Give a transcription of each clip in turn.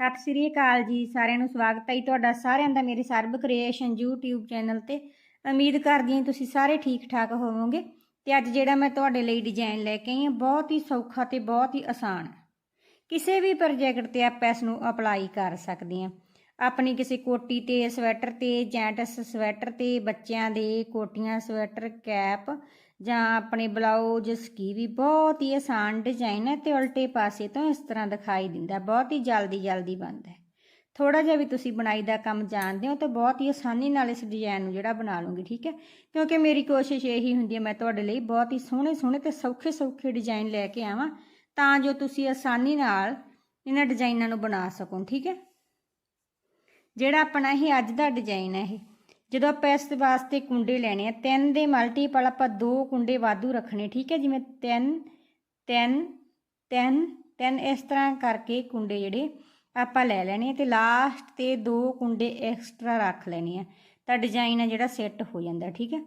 ਸਤਿ ਸ੍ਰੀ ਅਕਾਲ ਜੀ, ਸਾਰਿਆਂ ਨੂੰ ਸਵਾਗਤ ਹੈ ਜੀ ਤੁਹਾਡਾ ਸਾਰਿਆਂ ਦਾ ਮੇਰੇ ਸਰਬ ਕ੍ਰੀਏਸ਼ਨ YouTube ਚੈਨਲ ਤੇ। ਉਮੀਦ ਕਰਦੀ ਹਾਂ ਤੁਸੀਂ ਸਾਰੇ ਠੀਕ ਠਾਕ ਹੋਵੋਗੇ ਤੇ ਅੱਜ ਜਿਹੜਾ ਮੈਂ ਤੁਹਾਡੇ ਲਈ ਡਿਜ਼ਾਈਨ ਲੈ ਕੇ ਆਈ ਹਾਂ, ਬਹੁਤ ਹੀ ਸੌਖਾ ਤੇ ਬਹੁਤ ਹੀ ਆਸਾਨ। ਕਿਸੇ ਵੀ ਪ੍ਰੋਜੈਕਟ ਤੇ ਆਪਾਂ ਇਸ ਨੂੰ ਅਪਲਾਈ ਕਰ ਸਕਦੇ ਹਾਂ। ਆਪਣੀ ਕਿਸੇ ਕੋਟੀ ਤੇ ਸਵੈਟਰ ਤੇ ਜੈਂਟਸ ਸਵੈਟਰ ਤੇ, ਬੱਚਿਆਂ ਦੇ ਕੋਟੀਆਂ ਸਵੈਟਰ ਕੈਪ ਜਾਂ ਆਪਣੇ ਬਲਾਊਜ਼ ਸਕੀ ਵੀ ਬਹੁਤ ਹੀ ਆਸਾਨ ਡਿਜ਼ਾਈਨ ਹੈ ਤੇ ਉਲਟੇ ਪਾਸੇ ਤੋਂ ਇਸ ਤਰ੍ਹਾਂ ਦਿਖਾਈ ਦਿੰਦਾ, ਬਹੁਤ ਹੀ ਜਲਦੀ ਜਲਦੀ ਬਣਦਾ ਹੈ। ਥੋੜਾ ਜਿਹਾ ਵੀ ਤੁਸੀਂ ਬਣਾਈ ਦਾ ਕੰਮ ਜਾਣਦੇ ਹੋ ਤਾਂ ਬਹੁਤ ਹੀ ਆਸਾਨੀ ਨਾਲ ਇਸ ਡਿਜ਼ਾਈਨ ਨੂੰ ਜਿਹੜਾ ਬਣਾ ਲਓਗੇ, ਠੀਕ ਹੈ? ਕਿਉਂਕਿ ਮੇਰੀ ਕੋਸ਼ਿਸ਼ ਇਹੀ ਹੁੰਦੀ ਹੈ, ਮੈਂ ਤੁਹਾਡੇ ਲਈ ਬਹੁਤ ਹੀ ਸੋਹਣੇ ਸੋਹਣੇ ਤੇ ਸੌਖੇ ਸੌਖੇ ਡਿਜ਼ਾਈਨ ਲੈ ਕੇ ਆਵਾਂ ਤਾਂ ਜੋ ਤੁਸੀਂ ਆਸਾਨੀ ਨਾਲ ਇਹਨਾਂ ਡਿਜ਼ਾਈਨਾਂ ਨੂੰ ਬਣਾ ਸਕੋ, ਠੀਕ ਹੈ? ਜਿਹੜਾ ਆਪਣਾ ਇਹ ਅੱਜ ਦਾ ਡਿਜ਼ਾਈਨ ਹੈ ਇਹ। ਜਦੋਂ ਆਪਾਂ ਇਸ ਵਾਸਤੇ ਕੁੰਡੇ ਲੈਣੇ ਆ, ਤਿੰਨ ਦੇ ਮਲਟੀਪਲ ਆਪਾਂ ਦੋ ਕੁੰਡੇ ਵਾਧੂ ਰੱਖਣੇ, ਠੀਕ ਹੈ ਜਿਵੇਂ ਤਿੰਨ ਤਿੰਨ ਤਿੰਨ ਤਿੰਨ ਇਸ ਤਰ੍ਹਾਂ ਕਰਕੇ ਕੁੰਡੇ ਜਿਹੜੇ ਆਪਾਂ ਲੈ ਲੈਣੇ ਆ ਤੇ ਲਾਸਟ ਤੇ ਦੋ ਕੁੰਡੇ ਐਕਸਟਰਾ ਰੱਖ ਲੈਣੇ ਆ। ਤਾਂ ਡਿਜ਼ਾਈਨ ਆ ਜਿਹੜਾ ਸੈੱਟ ਹੋ ਜਾਂਦਾ, ਠੀਕ ਹੈ।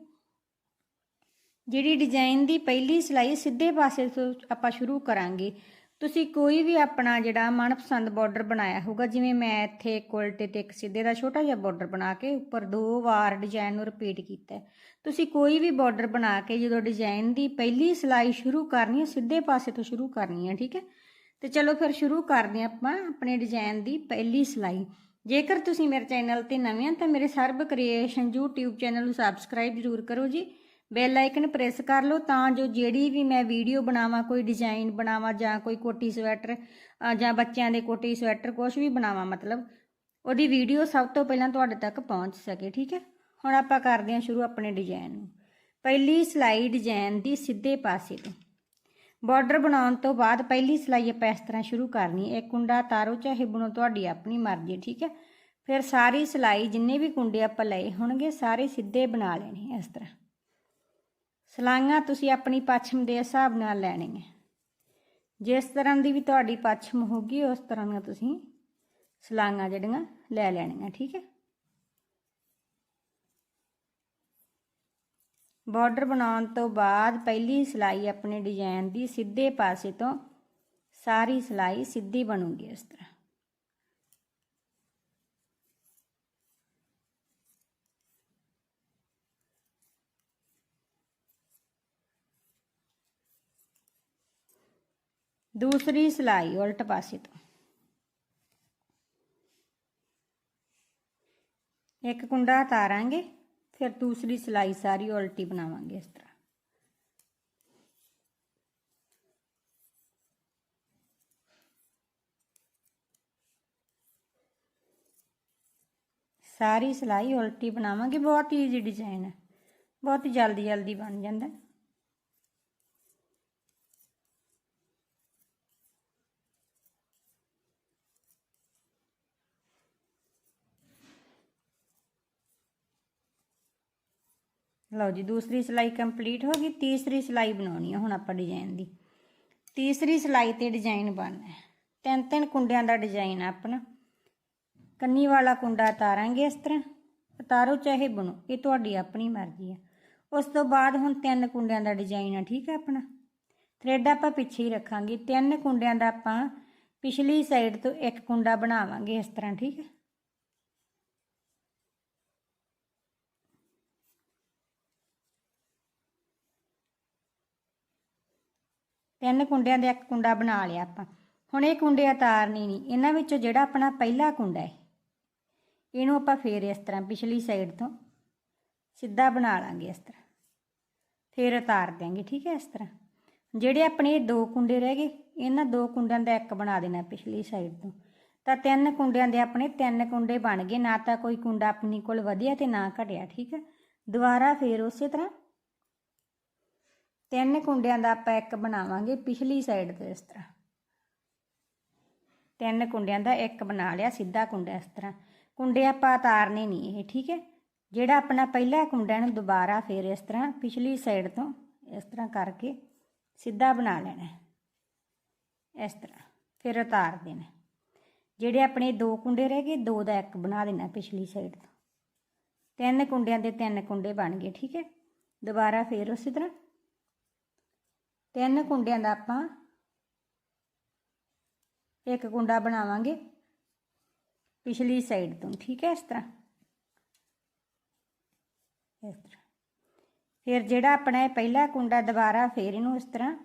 ਜਿਹੜੀ ਡਿਜ਼ਾਈਨ ਦੀ ਪਹਿਲੀ ਸਿਲਾਈ ਸਿੱਧੇ ਪਾਸੇ ਤੋਂ ਆਪਾਂ ਸ਼ੁਰੂ ਕਰਾਂਗੇ। ਤੁਸੀਂ ਕੋਈ ਵੀ ਆਪਣਾ ਜਿਹੜਾ ਮਨਪਸੰਦ ਬਾਰਡਰ ਬਣਾਇਆ ਹੋਊਗਾ, ਜਿਵੇਂ ਮੈਂ ਇੱਥੇ ਇੱਕ ਉਲਟੇ ਤੇ ਇੱਕ ਸਿੱਧੇ ਦਾ ਛੋਟਾ ਜਿਹਾ ਬਾਰਡਰ ਬਣਾ ਕੇ ਉੱਪਰ ਦੋ ਵਾਰ ਡਿਜ਼ਾਈਨ ਨੂੰ ਰਿਪੀਟ ਕੀਤਾ ਤੁਸੀਂ ਕੋਈ ਵੀ ਬਾਰਡਰ ਬਣਾ ਕੇ ਜਦੋਂ ਡਿਜ਼ਾਈਨ ਦੀ ਪਹਿਲੀ ਸਿਲਾਈ ਸ਼ੁਰੂ ਕਰਨੀ ਹੈ, ਸਿੱਧੇ ਪਾਸੇ ਤੋਂ ਸ਼ੁਰੂ ਕਰਨੀ ਹੈ, ਠੀਕ ਹੈ? ਤੇ ਚਲੋ ਫਿਰ ਸ਼ੁਰੂ ਕਰਦੇ ਹਾਂ ਆਪਾਂ ਆਪਣੇ ਡਿਜ਼ਾਈਨ ਦੀ ਪਹਿਲੀ ਸਿਲਾਈ। ਜੇਕਰ ਤੁਸੀਂ ਮੇਰੇ ਚੈਨਲ ਤੇ ਨਵੇਂ ਹੋ ਤਾਂ ਮੇਰੇ ਸਰਬ ਕ੍ਰੀਏਸ਼ਨ YouTube ਚੈਨਲ ਨੂੰ ਸਬਸਕ੍ਰਾਈਬ ਜ਼ਰੂਰ ਕਰੋ ਜੀ। ਬੈਲ ਆਈਕਨ ਪ੍ਰੈਸ ਕਰ ਲਓ ਤਾਂ ਜੋ ਜਿਹੜੀ ਵੀ ਮੈਂ ਵੀਡੀਓ ਬਣਾਵਾਂ, ਕੋਈ ਡਿਜ਼ਾਈਨ ਬਣਾਵਾਂ ਜਾਂ ਕੋਈ ਕੋਟੀ ਸਵੈਟਰ ਜਾਂ ਬੱਚਿਆਂ ਦੇ ਕੋਟੀ ਸਵੈਟਰ ਕੁਝ ਵੀ ਬਣਾਵਾਂ ਮਤਲਬ, ਉਹਦੀ ਵੀਡੀਓ ਸਭ ਤੋਂ ਪਹਿਲਾਂ ਤੁਹਾਡੇ ਤੱਕ ਪਹੁੰਚ ਸਕੇ, ਠੀਕ ਹੈ? ਹੁਣ ਆਪਾਂ ਕਰਦੇ ਹਾਂ ਸ਼ੁਰੂ ਆਪਣੇ ਡਿਜ਼ਾਈਨ ਨੂੰ। ਪਹਿਲੀ ਸਿਲਾਈ ਡਿਜ਼ਾਈਨ ਦੀ ਸਿੱਧੇ ਪਾਸੇ ਤੋਂ। ਬਾਰਡਰ ਬਣਾਉਣ ਤੋਂ ਬਾਅਦ ਪਹਿਲੀ ਸਿਲਾਈ ਆਪਾਂ ਇਸ ਤਰ੍ਹਾਂ ਸ਼ੁਰੂ ਕਰਨੀ ਹੈ। ਇੱਕ ਕੁੰਡਾ, ਤਾਰੋ, ਚਾਹੇ ਬਣੋ, ਤੁਹਾਡੀ ਆਪਣੀ ਮਰਜ਼ੀ, ਠੀਕ ਹੈ? ਫਿਰ ਸਾਰੀ ਸਿਲਾਈ ਜਿੰਨੇ ਵੀ ਕੁੰਡੇ ਆਪਾਂ ਲਏ ਹੋਣਗੇ, ਸਾਰੇ ਸਿੱਧੇ ਬਣਾ ਲੈਣੇ ਇਸ ਤਰ੍ਹਾਂ। ਸਲਾਈਆਂ ਤੁਸੀਂ ਆਪਣੀ ਪੱਛਮ ਦੇ ਹਿਸਾਬ ਨਾਲ ਲੈਣੀਆਂ। ਜਿਸ ਤਰ੍ਹਾਂ ਦੀ ਵੀ ਤੁਹਾਡੀ ਪੱਛਮ ਹੋਗੀ ਉਸ ਤਰ੍ਹਾਂ ਦੀਆਂ ਤੁਸੀਂ ਸਲਾਈਆਂ ਜਿਹੜੀਆਂ ਲੈ ਲੈਣੀਆਂ, ਠੀਕ ਹੈ? ਬਾਰਡਰ ਬਣਾਉਣ ਤੋਂ ਬਾਅਦ ਪਹਿਲੀ ਸਿਲਾਈ ਆਪਣੇ ਡਿਜ਼ਾਈਨ ਦੀ ਸਿੱਧੇ ਪਾਸੇ ਤੋਂ ਸਾਰੀ ਸਿਲਾਈ ਸਿੱਧੀ ਬਣੂਗੀ ਇਸ ਤਰ੍ਹਾਂ। ਦੂਸਰੀ ਸਿਲਾਈ ਉਲਟ ਪਾਸੇ ਤੋਂ ਇੱਕ ਕੁੰਡਾ ਤਾਰਾਂਗੇ ਫਿਰ ਦੂਸਰੀ ਸਿਲਾਈ ਸਾਰੀ ਉਲਟੀ ਬਣਾਵਾਂਗੇ ਇਸ ਤਰ੍ਹਾਂ ਸਾਰੀ ਸਿਲਾਈ ਉਲਟੀ ਬਣਾਵਾਂਗੇ ਬਹੁਤ ਈਜ਼ੀ ਡਿਜ਼ਾਈਨ ਹੈ ਬਹੁਤ ਹੀ ਜਲਦੀ ਜਲਦੀ ਬਣ ਜਾਂਦਾ ਹੈ। ਲਓ ਜੀ, ਦੂਸਰੀ ਸਿਲਾਈ ਕੰਪਲੀਟ ਹੋ ਗਈ, ਤੀਸਰੀ ਸਿਲਾਈ ਬਣਾਉਣੀ ਹੈ ਹੁਣ ਆਪਾਂ ਡਿਜ਼ਾਈਨ ਦੀ। ਤੀਸਰੀ ਸਿਲਾਈ ਤੇ ਡਿਜ਼ਾਈਨ ਬਣਨਾ ਹੈ। ਤਿੰਨ ਤਿੰਨ ਕੁੰਡਿਆਂ ਦਾ ਡਿਜ਼ਾਈਨ ਆ ਆਪਣਾ। ਕੰਨੀ ਵਾਲਾ ਕੁੰਡਾ ਤਾਰਾਂਗੇ ਇਸ ਤਰ੍ਹਾਂ। ਉਤਾਰੋ ਚਾਹੇ ਬਣੋ, ਇਹ ਤੁਹਾਡੀ ਆਪਣੀ ਮਰਜ਼ੀ ਆ। ਉਸ ਤੋਂ ਬਾਅਦ ਹੁਣ ਤਿੰਨ ਕੁੰਡਿਆਂ ਦਾ ਡਿਜ਼ਾਈਨ ਆ, ਠੀਕ ਆ ਆਪਣਾ। ਥਰੈਡ ਆਪਾਂ ਪਿੱਛੇ ਹੀ ਰੱਖਾਂਗੇ। ਤਿੰਨ ਕੁੰਡਿਆਂ ਦਾ ਆਪਾਂ ਪਿਛਲੀ ਸਾਈਡ ਤੋਂ ਇੱਕ ਕੁੰਡਾ ਬਣਾਵਾਂਗੇ ਇਸ ਤਰ੍ਹਾਂ, ਠੀਕ ਹੈ ਤਿੰਨ ਕੁੰਡਿਆਂ ਦਾ ਇੱਕ ਕੁੰਡਾ ਬਣਾ ਲਿਆ ਆਪਾਂ। ਹੁਣ ਇਹ ਕੁੰਡੇ ਉਤਾਰਨੇ ਨਹੀਂ ਇਹਨਾਂ ਵਿੱਚੋਂ ਜਿਹੜਾ ਆਪਣਾ ਪਹਿਲਾ ਕੁੰਡਾ ਹੈ, ਇਹਨੂੰ ਆਪਾਂ ਫੇਰ ਇਸ ਤਰ੍ਹਾਂ ਪਿਛਲੀ ਸਾਈਡ ਤੋਂ ਸਿੱਧਾ ਬਣਾ ਲਾਂਗੇ ਇਸ ਤਰ੍ਹਾਂ। ਫੇਰ ਉਤਾਰ ਦਿਆਂਗੇ, ਠੀਕ ਹੈ, ਇਸ ਤਰ੍ਹਾਂ। ਜਿਹੜੇ ਆਪਣੇ ਇਹ ਦੋ ਕੁੰਡੇ ਰਹਿ ਗਏ, ਇਹਨਾਂ ਦੋ ਕੁੰਡਿਆਂ ਦਾ ਇੱਕ ਬਣਾ ਦੇਣਾ ਪਿਛਲੀ ਸਾਈਡ ਤੋਂ। ਤਾਂ ਤਿੰਨ ਕੁੰਡਿਆਂ ਦੇ ਆਪਣੇ ਤਿੰਨ ਕੁੰਡੇ ਬਣ ਗਏ। ਨਾ ਤਾਂ ਕੋਈ ਕੁੰਡਾ ਆਪਣੀ ਕੋਲ ਵਧਿਆ ਤੇ ਨਾ ਘਟਿਆ, ਠੀਕ ਹੈ। ਦੁਬਾਰਾ ਫੇਰ ਉਸੇ ਤਰ੍ਹਾਂ ਤਿੰਨ ਕੁੰਡਿਆਂ ਦਾ ਆਪਾਂ ਇੱਕ ਬਣਾਵਾਂਗੇ ਪਿਛਲੀ ਸਾਈਡ ਤੋਂ ਇਸ ਤਰ੍ਹਾਂ। ਤਿੰਨ ਕੁੰਡਿਆਂ ਦਾ ਇੱਕ ਬਣਾ ਲਿਆ, ਸਿੱਧਾ ਕੁੰਡਾ ਇਸ ਤਰ੍ਹਾਂ। ਕੁੰਡੇ ਆਪਾਂ ਉਤਾਰਨੇ ਨਹੀਂ ਇਹ, ਠੀਕ ਹੈ? ਜਿਹੜਾ ਆਪਣਾ ਪਹਿਲਾ ਕੁੰਡਾ ਨੂੰ ਦੁਬਾਰਾ ਫੇਰ ਇਸ ਤਰ੍ਹਾਂ ਪਿਛਲੀ ਸਾਈਡ ਤੋਂ ਇਸ ਤਰ੍ਹਾਂ ਕਰਕੇ ਸਿੱਧਾ ਬਣਾ ਲੈਣਾ ਇਸ ਤਰ੍ਹਾਂ, ਫਿਰ ਉਤਾਰ ਦੇਣਾ ਜਿਹੜੇ ਆਪਣੇ ਦੋ ਕੁੰਡੇ ਰਹਿ ਗਏ, ਦੋ ਦਾ ਇੱਕ ਬਣਾ ਦੇਣਾ ਪਿਛਲੀ ਸਾਈਡ ਤੋਂ। ਤਿੰਨ ਕੁੰਡਿਆਂ ਦੇ ਤਿੰਨ ਕੁੰਡੇ ਬਣ ਗਏ, ਠੀਕ ਹੈ? ਦੁਬਾਰਾ ਫੇਰ ਉਸੇ ਤਰ੍ਹਾਂ ਤਿੰਨ ਕੁੰਡਿਆਂ ਦਾ ਆਪਾਂ ਇੱਕ ਕੁੰਡਾ ਬਣਾਵਾਂਗੇ ਪਿਛਲੀ ਸਾਈਡ ਤੋਂ, ਠੀਕ ਹੈ ਇਸ ਤਰ੍ਹਾਂ। ਇਸ ਤਰ੍ਹਾਂ। ਫਿਰ ਜਿਹੜਾ ਆਪਣਾ ਇਹ ਪਹਿਲਾ ਕੁੰਡਾ ਦੁਬਾਰਾ ਫੇਰ ਇਹਨੂੰ ਇਸ ਤਰ੍ਹਾਂ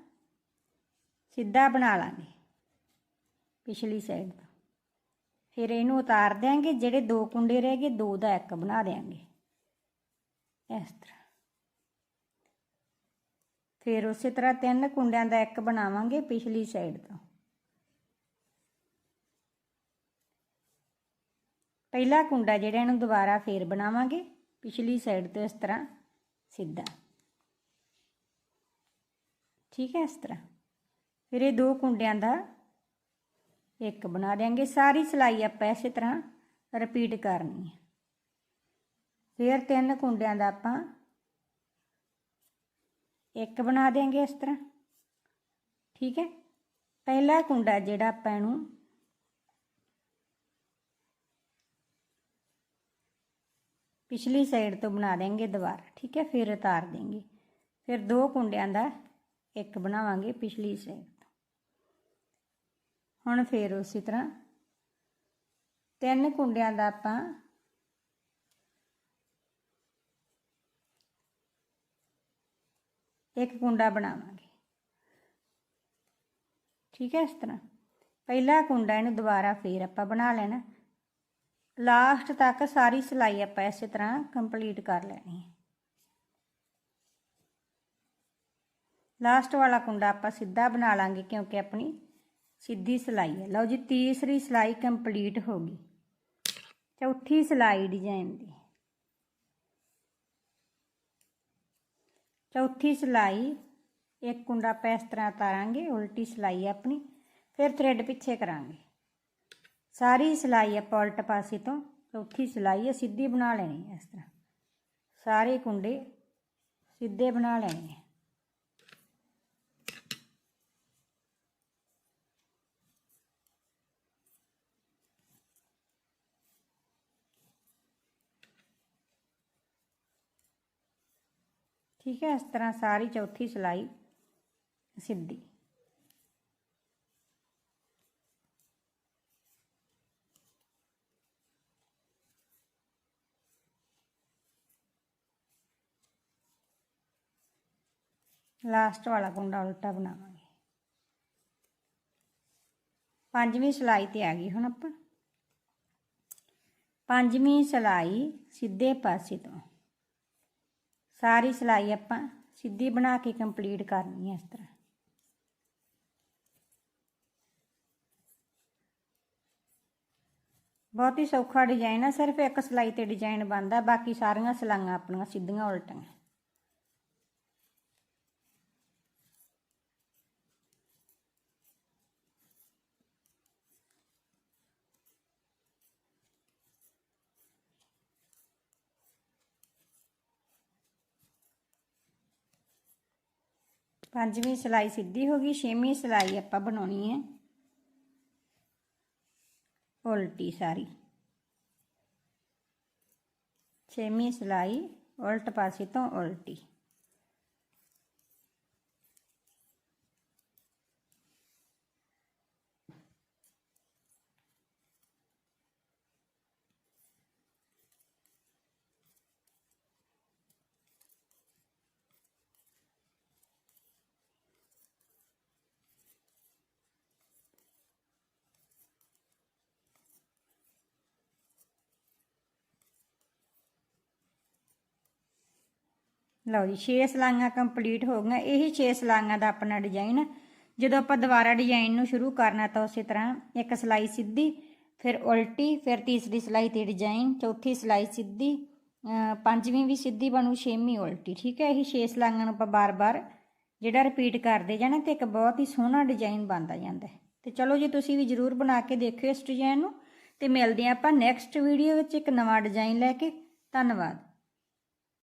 ਸਿੱਧਾ ਬਣਾ ਲਾਂਗੇ ਪਿਛਲੀ ਸਾਈਡ ਤੋਂ। ਫਿਰ ਇਹਨੂੰ ਉਤਾਰ ਦਿਆਂਗੇ, ਜਿਹੜੇ ਦੋ ਕੁੰਡੇ ਰਹਿ ਗਏ, ਦੋ ਦਾ ਇੱਕ ਬਣਾ ਦਿਆਂਗੇ। ਇਸ ਤਰ੍ਹਾਂ। ਫਿਰ ਉਸੇ ਤਰ੍ਹਾਂ ਤਿੰਨ ਕੁੰਡਿਆਂ ਦਾ ਇੱਕ ਬਣਾਵਾਂਗੇ ਪਿਛਲੀ ਸਾਈਡ ਤੋਂ। ਪਹਿਲਾ ਕੁੰਡਾ ਜਿਹੜਾ ਇਹਨੂੰ ਦੁਬਾਰਾ ਫੇਰ ਬਣਾਵਾਂਗੇ, ਪਿਛਲੀ ਸਾਈਡ ਤੋਂ ਇਸ ਤਰ੍ਹਾਂ ਸਿੱਧਾ। ਠੀਕ ਹੈ ਇਸ ਤਰ੍ਹਾਂ। ਫਿਰ ਇਹ ਦੋ ਕੁੰਡਿਆਂ ਦਾ ਇੱਕ ਬਣਾ ਦੇਾਂਗੇ ਸਾਰੀ ਸਿਲਾਈ ਆਪਾਂ ਇਸੇ ਤਰ੍ਹਾਂ ਰਿਪੀਟ ਕਰਨੀ ਹੈ। ਫਿਰ ਤਿੰਨ ਕੁੰਡਿਆਂ ਦਾ ਆਪਾਂ ਇੱਕ ਬਣਾ ਦੇਾਂਗੇ ਇਸ ਤਰ੍ਹਾਂ। ਠੀਕ ਹੈ? ਪਹਿਲਾ ਕੁੰਡਾ ਜਿਹੜਾ ਆਪਾਂ ਇਹਨੂੰ ਪਿਛਲੀ ਸਾਈਡ ਤੋਂ ਬਣਾ ਦੇਾਂਗੇ ਦੁਬਾਰਾ। ਠੀਕ ਹੈ? ਫਿਰ ਉਤਾਰ ਦੇਾਂਗੇ ਫਿਰ ਦੋ ਕੁੰਡਿਆਂ ਦਾ ਇੱਕ ਬਣਾਵਾਂਗੇ ਪਿਛਲੀ ਸਾਈਡ ਤੋਂ। ਹੁਣ ਫਿਰ ਉਸੇ ਤਰ੍ਹਾਂ ਤਿੰਨ ਕੁੰਡਿਆਂ ਦਾ ਆਪਾਂ ਇੱਕ ਕੁੰਡਾ ਬਣਾਵਾਂਗੇ। ਠੀਕ ਹੈ, ਇਸ ਤਰ੍ਹਾਂ। ਪਹਿਲਾ ਕੁੰਡਾ ਇਹਨੂੰ ਦੁਬਾਰਾ ਫੇਰ ਆਪਾਂ ਬਣਾ ਲੈਣਾ। ਲਾਸਟ ਤੱਕ ਸਾਰੀ ਸਿਲਾਈ ਆਪਾਂ ਇਸੇ ਤਰ੍ਹਾਂ ਕੰਪਲੀਟ ਕਰ ਲੈਣੀ ਹੈ। ਲਾਸਟ ਵਾਲਾ ਕੁੰਡਾ ਆਪਾਂ ਸਿੱਧਾ ਬਣਾ ਲਾਂਗੇ ਕਿਉਂਕਿ ਆਪਣੀ ਸਿੱਧੀ ਸਿਲਾਈ ਹੈ। ਲਓ ਜੀ, ਤੀਸਰੀ ਸਿਲਾਈ ਕੰਪਲੀਟ ਹੋ ਗਈ। ਚੌਥੀ ਸਿਲਾਈ ਡਿਜ਼ਾਈਨ ਦੀ। ਚੌਥੀ ਸਿਲਾਈ, ਇੱਕ ਕੁੰਡਾ ਆਪਾਂ ਇਸ ਤਰ੍ਹਾਂ ਤਾਰਾਂਗੇ ਉਲਟੀ ਸਿਲਾਈ ਆਪਣੀ, ਫਿਰ ਥ੍ਰੈਡ ਪਿੱਛੇ ਕਰਾਂਗੇ। ਸਾਰੀ ਸਿਲਾਈ ਆਪਾਂ ਉਲਟ ਪਾਸੇ ਤੋਂ, ਚੌਥੀ ਸਿਲਾਈ ਹੈ ਸਿੱਧੀ ਬਣਾ ਲੈਣੀ ਇਸ ਤਰ੍ਹਾਂ। ਸਾਰੇ ਕੁੰਡੇ ਸਿੱਧੇ ਬਣਾ ਲੈਣੇ ਹੈ ਠੀਕ ਹੈ, ਇਸ ਤਰ੍ਹਾਂ ਸਾਰੀ ਚੌਥੀ ਸਿਲਾਈ ਸਿੱਧੀ। ਲਾਸਟ ਵਾਲਾ ਕੁੰਡਾ ਉਲਟਾ ਬਣਾਵਾਂਗੇ। ਪੰਜਵੀਂ ਸਿਲਾਈ ਤੇ ਆ ਗਈ ਹੁਣ ਆਪਾਂ। ਪੰਜਵੀਂ ਸਿਲਾਈ ਸਿੱਧੇ ਪਾਸੇ ਤੋਂ। ਸਾਰੀ ਸਿਲਾਈ ਆਪਾਂ ਸਿੱਧੀ ਬਣਾ ਕੇ ਕੰਪਲੀਟ ਕਰਨੀ ਹੈ ਇਸ ਤਰ੍ਹਾਂ। ਬਹੁਤ ਹੀ ਸੌਖਾ ਡਿਜ਼ਾਈਨ ਆ, ਸਿਰਫ ਇੱਕ ਸਿਲਾਈ ਤੇ ਡਿਜ਼ਾਈਨ ਬਣਦਾ, ਬਾਕੀ ਸਾਰੀਆਂ ਸਿਲਾਈਆਂ ਆਪਣੀਆਂ ਸਿੱਧੀਆਂ ਉਲਟੀਆਂ। ਪੰਜਵੀਂ ਸਿਲਾਈ ਸਿੱਧੀ ਹੋ ਗਈ, ਛੇਵੀਂ ਸਿਲਾਈ ਆਪਾਂ ਬਣਾਉਣੀ ਹੈ। ਉਲਟੀ ਸਾਰੀ। ਛੇਵੀਂ ਸਿਲਾਈ ਉਲਟ ਪਾਸੇ ਤੋਂ ਉਲਟੀ। ਲਓ ਜੀ 6 ਸਲਾਈਆਂ ਕੰਪਲੀਟ ਹੋ ਗਈਆਂ। ਇਹੀ 6 ਸਲਾਈਆਂ ਦਾ ਆਪਣਾ ਡਿਜ਼ਾਈਨ ਜਦੋਂ ਆਪਾਂ ਦੁਬਾਰਾ ਡਿਜ਼ਾਈਨ ਨੂੰ ਸ਼ੁਰੂ ਕਰਨਾ ਤਾਂ ਉਸੇ ਤਰ੍ਹਾਂ ਇੱਕ ਸਲਾਈ ਸਿੱਧੀ, ਫਿਰ ਉਲਟੀ, ਫਿਰ ਤੀਸਰੀ ਸਲਾਈ ਤੇ ਡਿਜ਼ਾਈਨ ਚੌਥੀ ਸਲਾਈ ਸਿੱਧੀ ਪੰਜਵੀਂ ਵੀ ਸਿੱਧੀ ਬਣੂ, ਛੇਵੀਂ ਉਲਟੀ। ਠੀਕ ਹੈ, ਇਹੀ 6 ਸਲਾਈਆਂ ਨੂੰ ਆਪਾਂ ਬਾਰ-ਬਾਰ ਜਿਹੜਾ ਰਿਪੀਟ ਕਰਦੇ ਜਾਣਾ ਤੇ ਇੱਕ ਬਹੁਤ ਹੀ ਸੋਹਣਾ ਡਿਜ਼ਾਈਨ ਬਣਦਾ ਜਾਂਦਾ ਤੇ ਚਲੋ ਜੀ, ਤੁਸੀਂ ਵੀ ਜਰੂਰ ਬਣਾ ਕੇ ਦੇਖਿਓ ਇਸ ਡਿਜ਼ਾਈਨ ਨੂੰ। ਤੇ ਮਿਲਦੇ ਆਪਾਂ ਨੈਕਸਟ ਵੀਡੀਓ ਵਿੱਚ ਇੱਕ ਨਵਾਂ ਡਿਜ਼ਾਈਨ ਲੈ ਕੇ। ਧੰਨਵਾਦ।